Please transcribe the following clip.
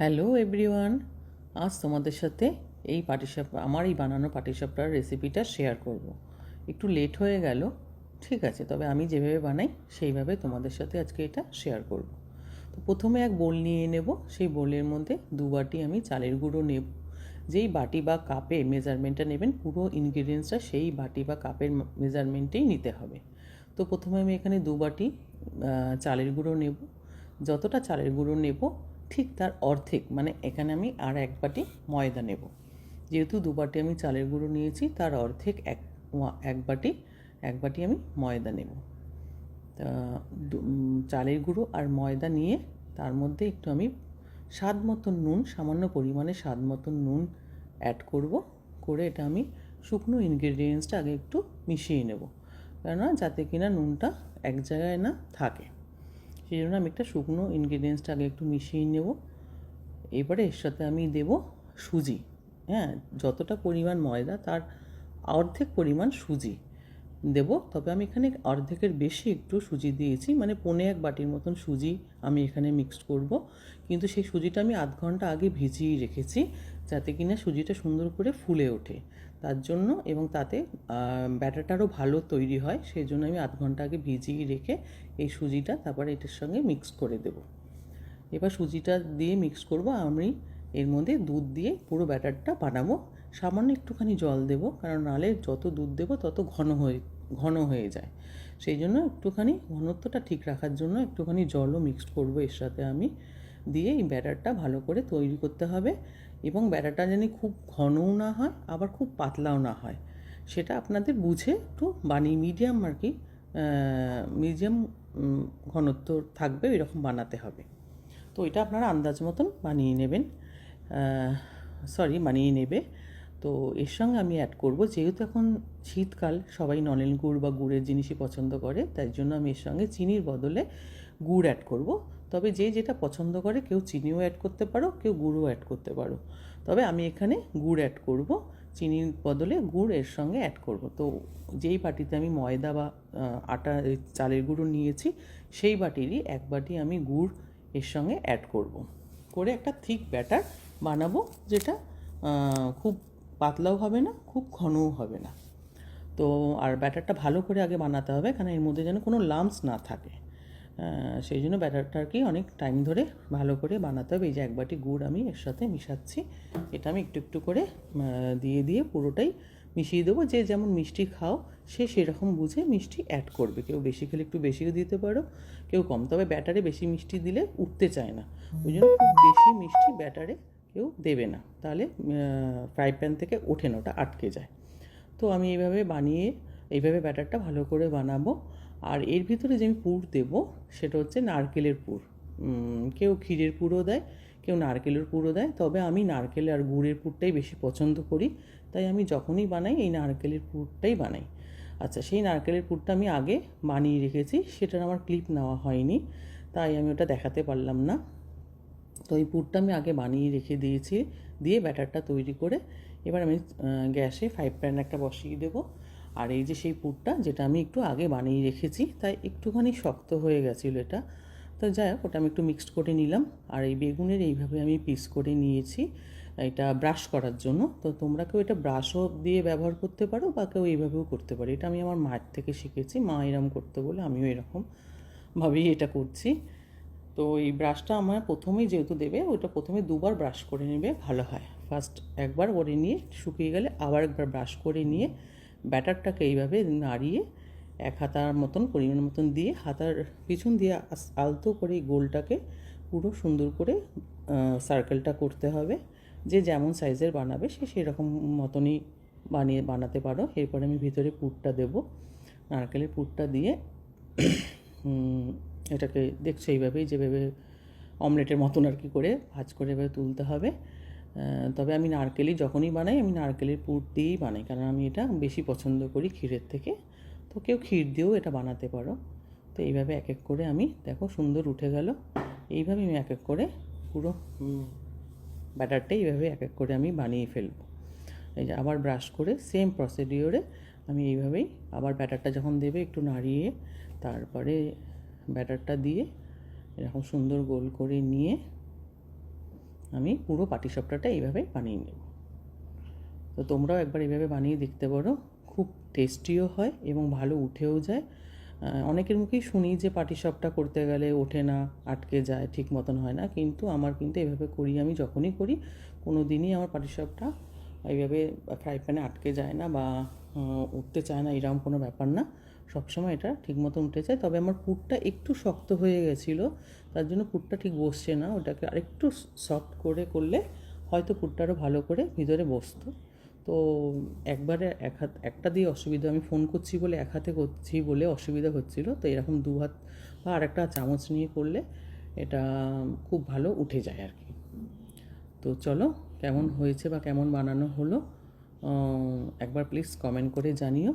Hello everyone, আজ তোমাদের সাথে এই পাটিসাপ, আমার এই বানানো পাটিসাপটার রেসিপিটা শেয়ার করব। একটু লেট হয়ে গেল, ঠিক আছে, তবে আমি যেভাবে বানাই সেইভাবে তোমাদের সাথে আজকে এটা শেয়ার করব। তো প্রথমে এক বোল নিয়ে নেব, সেই বোলের মধ্যে দু বাটি আমি চালের গুঁড়ো নেব যেই বাটি বা কাপে মেজারমেন্টটা নেবেন, পুরো ইনগ্রিডিয়েন্টসটা সেই বাটি বা কাপের মেজারমেন্টেই নিতে হবে তো প্রথমে আমি এখানে দু বাটি চালের গুঁড়ো নেব যতটা চালের গুঁড়ো নেব ঠিক তার অর্ধেক মানে এখানে আমি আর এক বাটি ময়দা নেব। যেহেতু দু বাটি আমি চালের গুঁড়ো নিয়েছি, তার অর্ধেক এক এক বাটি এক বাটি আমি ময়দা নেব। তা চালের গুঁড়ো আর ময়দা নিয়ে তার মধ্যে একটু আমি স্বাদ মতন নুন, সামান্য পরিমাণে স্বাদ মতন নুন অ্যাড করব, করে এটা আমি শুকনো ইনগ্রেডিয়েন্টসটা আগে একটু মিশিয়ে নেব। কেননা যাতে কিনা নুনটা এক জায়গায় না থাকে। সেই জন্য আমি একটা শুকনো ইনগ্রিডিয়েন্টসটা আগে একটু মিশিয়ে নেব। এবারে এর সাথে আমি দেব সুজি। হ্যাঁ যতটা পরিমাণ ময়দা, তার অর্ধেক পরিমাণ সুজি। দেব। তবে আমি এখানে অর্ধেকের বেশি একটু সুজি দিয়েছি। মানে পনে এক বাটির মতন সুজি আমি এখানে মিক্সড করব। কিন্তু সেই সুজিটা আমি আধ ঘণ্টা আগে ভিজিয়ে রেখেছি যাতে কিনা সুজিটা সুন্দর করে ফুলে ওঠে। তার জন্য এবং তাতে ব্যাটারটারও ভালো তৈরি হয় সেই জন্য আমি আধ ঘণ্টা আগে ভিজিয়ে রেখে এই সুজিটা তারপরে এটার সঙ্গে মিক্স করে দেবো। এবার সুজিটা দিয়ে মিক্স করব। আমি এর মধ্যে দুধ দিয়ে পুরো ব্যাটারটা বানাবো। সামান্য একটুখানি জল দেব, কারণ নালে যত দুধ দেবো তত ঘন হয়ে ঘন হয়ে যায়। সেই জন্য একটুখানি ঘনত্বটা ঠিক রাখার জন্য একটুখানি জলও মিক্সড করব। এর সাথে আমি দিয়ে এই ব্যাটারটা ভালো করে তৈরি করতে হবে এবং ব্যাটারটা যেন খুব ঘনও না হয়, আবার খুব পাতলাও না হয়। সেটা আপনাদের বুঝে একটু বানিয়ে মিডিয়াম আর কি মিডিয়াম ঘনত্ব থাকবে এরকম বানাতে হবে। তো এটা আপনারা আন্দাজ মতন বানিয়ে নেবেন। সরি বানিয়ে নেবে। তো এর সঙ্গে আমি অ্যাড করব, যেহেতু এখন শীতকাল, সবাই নলেন গুড় বা গুড়ের জিনিসই পছন্দ করে, তাই জন্য আমি এর সঙ্গে চিনির বদলে গুড় অ্যাড করব। তবে যে যেটা পছন্দ করে, কেউ চিনিও অ্যাড করতে পারো, কেউ গুড়ও অ্যাড করতে পারো। তবে আমি এখানে গুড় অ্যাড করব, চিনির বদলে গুড় এর সঙ্গে অ্যাড করব। তো যেই বাটিতে আমি ময়দা বা আটা চালের গুঁড়ো নিয়েছি, সেই বাটিরই এক বাটি আমি গুড় এর সঙ্গে অ্যাড করব। করে একটা থিক ব্যাটার বানাবো, যেটা খুব পাতলাও হবে না, খুব ঘনও হবে না। তো আর ব্যাটারটা ভালো করে আগে বানাতে হবে কারণ এর মধ্যে যেন কোনো লাম্পস না থাকে। সেই জন্য ব্যাটারটা আর কি অনেক টাইম ধরে ভালো করে বানাতে হবে। এই যে এক বাটি গুড় আমি এর সাথে মিশাচ্ছি, এটা আমি একটু একটু করে দিয়ে দিয়ে পুরোটাই মিশিয়ে দেবো। যে যেমন মিষ্টি খাও, সে সেরকম বুঝে মিষ্টি অ্যাড করবে। কেউ বেশি খেলে একটু বেশিও দিতে পারো, কেউ কম। তবে ব্যাটারে বেশি মিষ্টি দিলে উঠতে চায় না। ওই জন্য খুব বেশি মিষ্টি ব্যাটারে কেউ দেবে না। তাহলে ফ্রাই প্যান থেকে ওঠে না, ওটা আটকে যায়। তো আমি এইভাবে বানিয়ে, এইভাবে ব্যাটারটা ভালো করে বানাবো। আর এর ভিতরে যে আমি পুর দেব, সেটা হচ্ছে নারকেলের পুর। কেউ ক্ষীরের পুরও দেয়, কেউ নারকেলের পুরও দেয়। তবে আমি নারকেল আর গুড়ের পুরটাই বেশি পছন্দ করি। তাই আমি যখনই বানাই, এই নারকেলের পুরটাই বানাই। আচ্ছা সেই নারকেলের পুরটা আমি আগে বানিয়ে রেখেছি। সেটার আমার ক্লিপ নেওয়া হয়নি। তাই আমি ওটা দেখাতে পারলাম না। তো এই পুরটা আমি আগে বানিয়ে রেখে দিয়েছি, দিয়ে ব্যাটারটা তৈরি করে এবার আমি গ্যাসে ফাইভ প্যান একটা বসিয়ে দেবো। আর এই যে সেই পুরটা, যেটা আমি একটু আগে বানিয়ে রেখেছি, তাই একটুখানি শক্ত হয়ে গেছিল এটা। তো যাই হোক, ওটা আমি একটু মিক্সড করে নিলাম। আর এই বেগুনের এইভাবে আমি পিস করে নিয়েছি, এটা ব্রাশ করার জন্য। তো তোমরা কেউ এটা ব্রাশও দিয়ে ব্যবহার করতে পারো, বা কেউ এইভাবেও করতে পারো। এটা আমি আমার মায়ের থেকে শিখেছি, মা এরকম করতে বলে আমিও এরকম ভাবেই এটা করছি। তো এই ব্রাশটা আমার প্রথমেই যেহেতু দেবে, ওইটা প্রথমে দুবার ব্রাশ করে নেবে, ভালো হয়। ফার্স্ট একবার করে নিয়ে, শুকিয়ে গেলে আবার একবার ব্রাশ করে নিয়ে, ব্যাটারটাকে এইভাবে নাড়িয়ে এক হাতার মতন, পরিমাণ মতন দিয়ে, হাতার পিছন দিয়ে আলতো করে গোলটাকে পুরো সুন্দর করে সার্কেলটা করতে হবে। যে যেমন সাইজের বানাবে, সে সেরকম মতনই বানিয়ে, বানাতে পারো। এরপরে আমি ভিতরে পুরটা দেবো। নারকেলের পুরটা দিয়ে এটাকে দেখছ এইভাবেই, যেভাবে অমলেটের মতন আর কি করে ভাজ করে এভাবে তুলতে হবে। তবে আমি নারকেলই যখনই বানাই, আমি নারকেলের পুর দিয়েই বানাই, কারণ আমি এটা বেশি পছন্দ করি ক্ষীরের থেকে। তো কেউ ক্ষীর দিয়েও এটা বানাতে পারো। তো এইভাবে এক এক করে আমি, দেখো সুন্দর উঠে গেল। এইভাবে আমি এক এক করে পুরো ব্যাটারটা এইভাবে এক এক করে আমি বানিয়ে ফেলব। এই যে আবার ব্রাশ করে সেম প্রসিডিওরে আমি এইভাবেই আবার ব্যাটারটা যখন দেবে একটু নাড়িয়ে, তারপরে ব্যাটারটা দিয়ে এরকম সুন্দর গোল করে নিয়ে আমি পুরো পাটিসাপটাটা এইভাবে বানিয়ে নেব। তো তোমরাও একবার এইভাবে বানিয়ে দেখতে পারো। খুব টেস্টিও হয় এবং ভালো উঠেও যায়। অনেকের মুখেই শুনি যে পাটিসাপটা করতে গেলে ওঠে না, আটকে যায়, ঠিক মতন হয় না। কিন্তু আমার কিন্তু এভাবে করি, আমি যখনই করি কোনো দিনই আমার পাটিসাপটা এইভাবে ফ্রাই প্যানে আটকে যায় না বা উঠতে চায় না, এরকম কোনো ব্যাপার না। সবসময় এটা ঠিক মতন উঠে যায়। তবে আমার পুরটা একটু শক্ত হয়ে গেছিল, তার জন্য পুরটা ঠিক বসছে না। ওটাকে আরেকটু সফট করে করলে হয়তো পুরটা আরও ভালো করে ভিতরে বসতো। তো একবারে এক হাত, একটা দিয়ে অসুবিধা, আমি ফোন করছি বলে এক হাতে করছি বলে অসুবিধা হচ্ছিল। তো এরকম দু হাত বা আরেকটা চামচ নিয়ে করলে এটা খুব ভালো উঠে যায় আর কি। তো চলো, কেমন হয়েছে বা কেমন বানানো হলো একবার প্লিজ কমেন্ট করে জানিও।